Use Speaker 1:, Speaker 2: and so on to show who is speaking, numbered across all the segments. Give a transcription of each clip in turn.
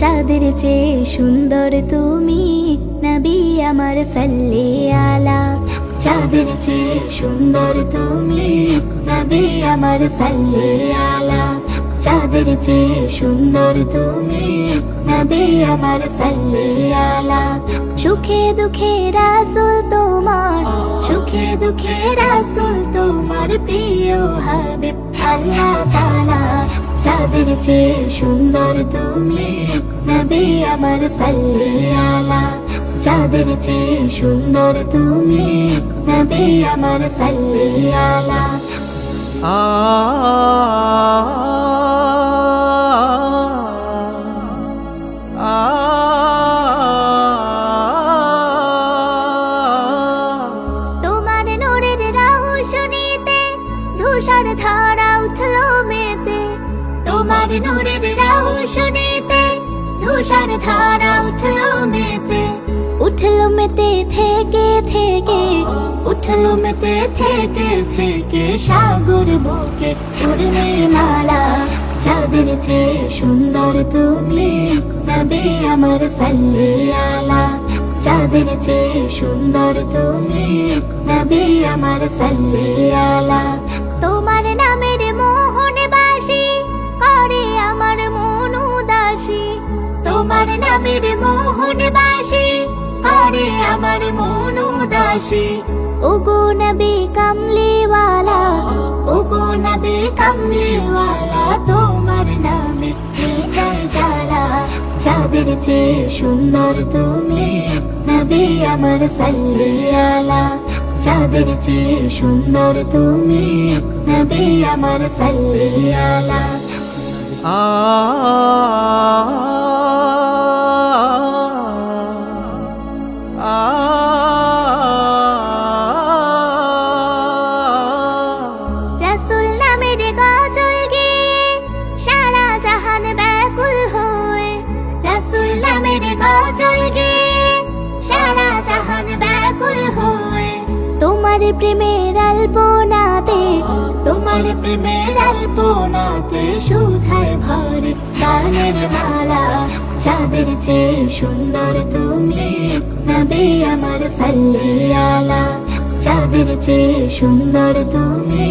Speaker 1: চেয়ে সুন্দর তুমি নবী আমার সাল্লে আলা চাঁদের চেয়ে সুন্দর তুমি নবী আমার সাল্লে আলা চাঁদের চেয়ে সুন্দর তুমি নবী আমার সাল্লে আলা সুখে দুঃখে রাসুল তোমার, সুখে দুঃখে রাসুল তোমার প্রিয় হাবিব, আল্লাহ তাআলা। চাঁদের চেয়ে সুন্দর তুমি নবী আমার সাল্লে আলা। চাঁদের চেয়ে সুন্দর তুমি নবী আমার সাল্লে আলা। তোমার নূরের রৌশনীতে ধূসর ধারা তোমার নূরের রৌশনীতে ধূসর ধারা উঠল মেতে। উঠল মেতে থেকে থেকে উঠল মেতে থেকে থেকে সাগর বুকে উড়বে মালা। চাঁদের চেয়ে সুন্দর তুমি নবী আমার সাল্লে আলা। চাঁদের চেয়ে সুন্দর তুমি নবী আমার সাল্লে আলা। তোমার নামের মোহন বাসি করে আমার মন উদাসী ওগো নবী কামলিওয়ালা ওগো নবী কামলিওয়ালা তোমার নামে মিটাই জ্বালা। চাঁদের চেয়ে সুন্দর তুমি নবী আমার সাল্লে আলা চাঁদের চেয়ে সুন্দর তুমি নবী আমার সাল্লে আলা
Speaker 2: আ
Speaker 1: গজল গিয়ে সারা জাহান ব্যাকুল হয়ে। তোমার প্রেমের আলপনাতে, তোমার প্রেমের আলপনাতে সুধায় ভরে গানের মালা। চাঁদের চেয়ে সুন্দর তুমি নবী আমার সাল্লে আলা চাঁদের চেয়ে সুন্দর তুমি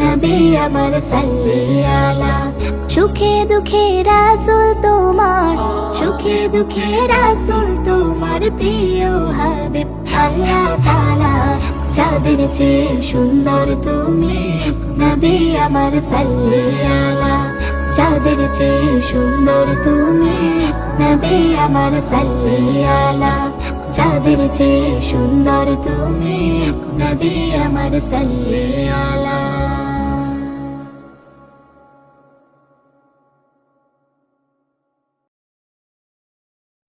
Speaker 1: নবী আমার সাল্লে আলা সুখে দুঃখে রাসুল তোমার, সুখে দুঃখে রাসুল তোমার প্রিয় হাবিব। আল্লাহ চেয়ে সুন্দর তুমি, নবী আমার সাল্লে আলা। চেয়ে সুন্দর তুমি, নবী আমার সাল্লে আলা। চেয়ে সুন্দর তুমি, নবী আমার সাল্লে আলা।